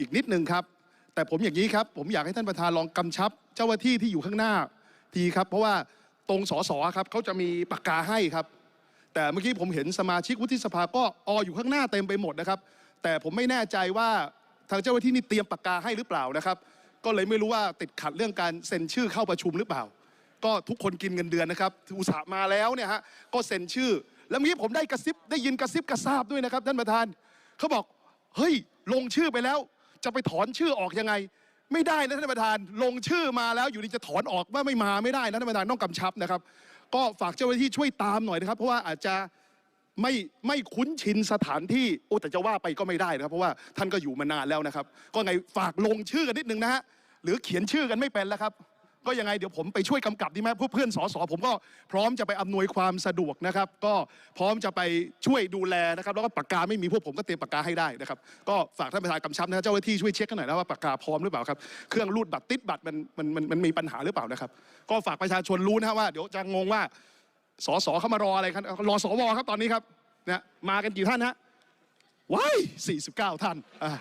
อีกนิดนึงครับ แต่ผมอย่างนี้ครับ ผมอยากให้ท่านประธานลองกำชับ เจ้าหน้าที่ที่อยู่ข้างหน้าทีครับ เพราะว่าตรงสสครับเขาจะมีปากกาให้ครับ แต่เมื่อกี้ผมเห็นสมาชิกวุฒิสภาก็ออยู่ข้างหน้าเต็มไปหมดนะครับ แต่ผมไม่แน่ใจว่าทางเจ้าหน้าที่นี่เตรียมปากกาให้หรือเปล่านะครับ ก็เลยไม่รู้ว่าติดขัดเรื่องการเซ็นชื่อเข้าประชุมหรือเปล่า ก็ทุกคนกินเงินเดือนนะครับอุตส่าห์มาแล้วเนี่ยฮะก็เซ็นชื่อ แล้วเมื่อกี้ผมได้กระซิบได้ยินกระซิบกระซาบด้วยนะครับท่านประธานเขาบอกเฮ้ยลงชื่อไปแล้ว จะไปถอนชื่อออกยังไง ไม่ได้นะท่านประธาน ลงชื่อมาแล้วอยู่ดีจะถอนออกว่าไม่มาไม่ได้นะท่านประธานต้องกำชับนะครับ ก็ฝากเจ้าหน้าที่ช่วยตามหน่อยนะครับ เพราะว่าอาจจะไม่ไม่คุ้นชินสถานที่โอ้แต่จะว่าไปก็ไม่ได้นะครับ เพราะว่าท่านก็อยู่มานานแล้วนะครับ ก็ไงฝากลงชื่อกันนิดนึงนะฮะหรือเขียนชื่อกันไม่เป็นแล้วครับ ก็ยังไงเดี๋ยวผมไปช่วยกำกับดีไหมพื่อเพื่อนสสผมก็พร้อมจะไปอำนวยความสะดวกนะครับ ก็พร้อมจะไปช่วยดูแลนะครับ แล้วก็ปากกาไม่มีพวกผมก็เตรียมปากกาให้ได้นะครับ ก็ฝากท่านประธานกำชับนะเจ้าหน้าที่ช่วยเช็คกันหน่อยนะว่าปากกาพร้อมหรือเปล่าครับเครื่องรูดบัตรติดบัตรมันมันมันมันมีปัญหาหรือเปล่านะครับ ก็ฝากประชาชนรู้นะว่าเดี๋ยวจะงงว่าสสเข้ามารออะไรครับรอสวครับตอนนี้ครับนะมากันกี่ท่านฮะว้าย49 ท่านอ่า